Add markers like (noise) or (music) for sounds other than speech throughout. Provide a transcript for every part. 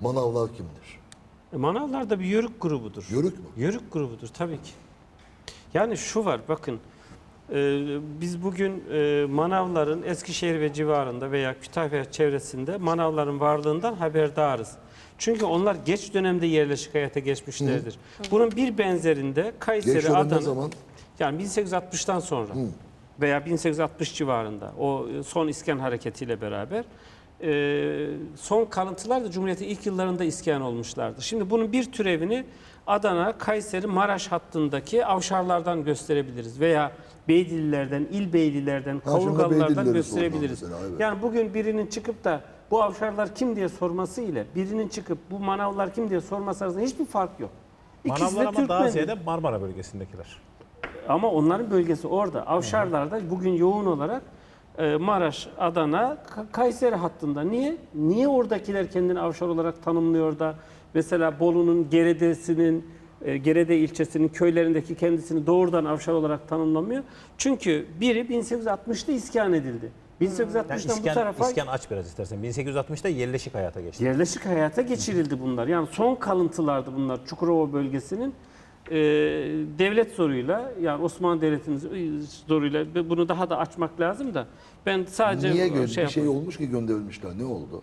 Manavlar kimdir? E, Manavlar da bir yörük grubudur. Yörük mü? Yörük grubudur tabii ki. Yani şu var bakın e, biz bugün e, manavların Eskişehir ve civarında veya Kütahya çevresinde manavların varlığından haberdarız. Çünkü onlar geç dönemde yerleşik hayata geçmişlerdir. Bunun bir benzerinde Kayseri, Geç dönem ne Adana zaman? yani 1860'tan sonra veya 1860 civarında o son iskan hareketiyle beraber e, son kalıntılar da Cumhuriyet'in ilk yıllarında iskan olmuşlardı. Şimdi bunun bir türevini Adana, Kayseri, Maraş hattındaki avşarlardan gösterebiliriz veya Beydililerden, İl Beylilerden, Kavurgalılardan gösterebiliriz. mesela, evet. Yani bugün birinin çıkıp da bu avşarlar kim diye sorması ile birinin çıkıp bu manavlar kim diye sorması arasında hiçbir fark yok. İkisi Manavlar de ama daha Türkmen. ziyade Marmara bölgesindekiler. Ama onların bölgesi orada. Avşarlarda bugün yoğun olarak Maraş, Adana, Ka- Kayseri hattında. Niye? Niye oradakiler kendini avşar olarak tanımlıyor da mesela Bolu'nun Gerede'sinin e, Gerede ilçesinin köylerindeki kendisini doğrudan avşar olarak tanımlamıyor. Çünkü biri 1860'da iskan edildi. 1860'dan Yani bu tarafa iskan aç biraz istersen. 1860'da yerleşik hayata geçti. yerleşik hayata geçirildi bunlar. Yani son kalıntılardı bunlar Çukurova bölgesinin e, devlet zoruyla yani Osmanlı Devleti'nin zoruyla bunu daha da açmak lazım da ben sadece Niye şey bir şey olmuş ki gönderilmişler? Ne oldu?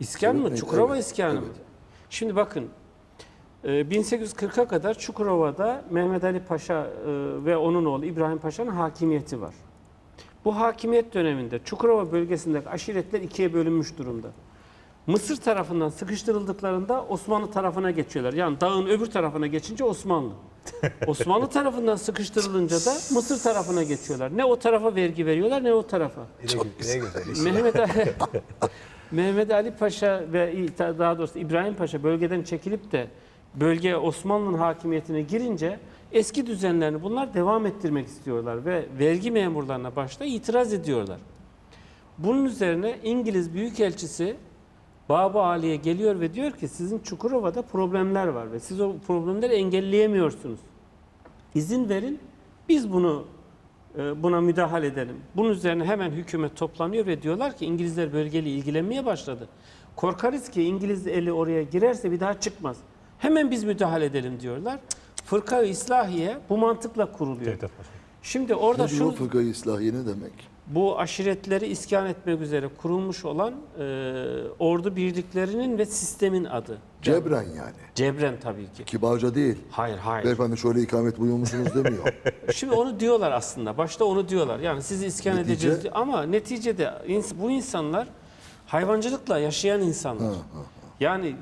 İskan mı? Çukurova evet, iskanı mı? evet. Şimdi bakın e, 1840'a kadar Çukurova'da Mehmet Ali Paşa e, ve onun oğlu İbrahim Paşa'nın hakimiyeti var. Bu hakimiyet döneminde Çukurova bölgesindeki aşiretler ikiye bölünmüş durumda. Mısır tarafından sıkıştırıldıklarında Osmanlı tarafına geçiyorlar. Yani dağın öbür tarafına geçince Osmanlı. (laughs) Osmanlı tarafından sıkıştırılınca da Mısır tarafına geçiyorlar. Ne o tarafa vergi veriyorlar ne o tarafa. Çok güzel. Mehmet Ali, (laughs) Mehmet Ali Paşa ve daha doğrusu İbrahim Paşa bölgeden çekilip de bölge Osmanlı'nın hakimiyetine girince eski düzenlerini bunlar devam ettirmek istiyorlar ve vergi memurlarına başta itiraz ediyorlar. Bunun üzerine İngiliz Büyükelçisi Baba Ali'ye geliyor ve diyor ki sizin Çukurova'da problemler var ve siz o problemleri engelleyemiyorsunuz. İzin verin biz bunu e, buna müdahale edelim. Bunun üzerine hemen hükümet toplanıyor ve diyorlar ki İngilizler bölgeyle ilgilenmeye başladı. Korkarız ki İngiliz eli oraya girerse bir daha çıkmaz. Hemen biz müdahale edelim diyorlar. Fırka-ı İslahiye bu mantıkla kuruluyor. Şimdi orada islahiye ne demek? bu aşiretleri iskan etmek üzere kurulmuş olan e, ordu birliklerinin ve sistemin adı. Cebren yani. Cebren tabii ki. Kibarca değil. Hayır hayır. Beyefendi şöyle ikamet buyuyor musunuz demiyor. (laughs) Şimdi onu diyorlar aslında. Başta onu diyorlar. Yani sizi iskan Netice? edeceğiz. diyor. Ama neticede bu insanlar hayvancılıkla yaşayan insanlar. Yani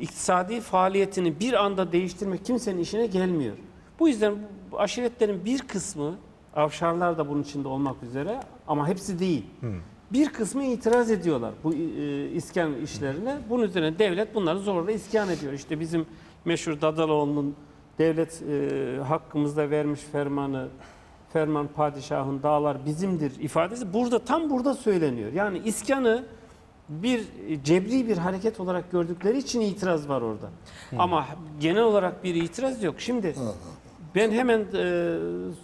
iktisadi faaliyetini bir anda değiştirmek kimsenin işine gelmiyor. Bu yüzden aşiretlerin bir kısmı, avşarlar da bunun içinde olmak üzere ama hepsi değil. Bir kısmı itiraz ediyorlar bu e, iskan işlerine. Bunun üzerine devlet bunları zorla iskan ediyor. İşte bizim meşhur Dadaloğlu'nun devlet e, hakkımızda vermiş fermanı, ferman padişahın dağlar bizimdir ifadesi burada tam burada söyleniyor. Yani iskanı bir cebri bir hareket olarak gördükleri için itiraz var orada. Ama genel olarak bir itiraz yok. Şimdi ben hemen e,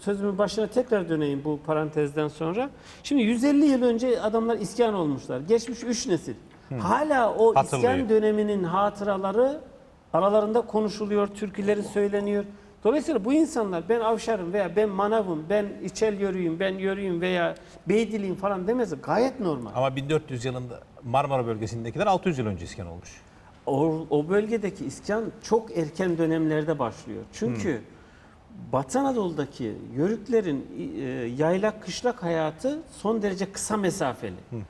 sözümün başına tekrar döneyim bu parantezden sonra. Şimdi 150 yıl önce adamlar iskan olmuşlar. Geçmiş 3 nesil. Hala o Hatırlıyor. iskan döneminin hatıraları aralarında konuşuluyor, türküleri söyleniyor. Dolayısıyla bu insanlar ben avşarım veya ben manavım, ben içel yörüyüm, ben yörüyüm veya beydiliyim falan demesi gayet normal. Ama 1400 yılında Marmara bölgesindekiler 600 yıl önce iskan olmuş. O, o bölgedeki iskan çok erken dönemlerde başlıyor. Çünkü Batı Anadolu'daki yörüklerin e, yaylak kışlak hayatı son derece kısa mesafeli.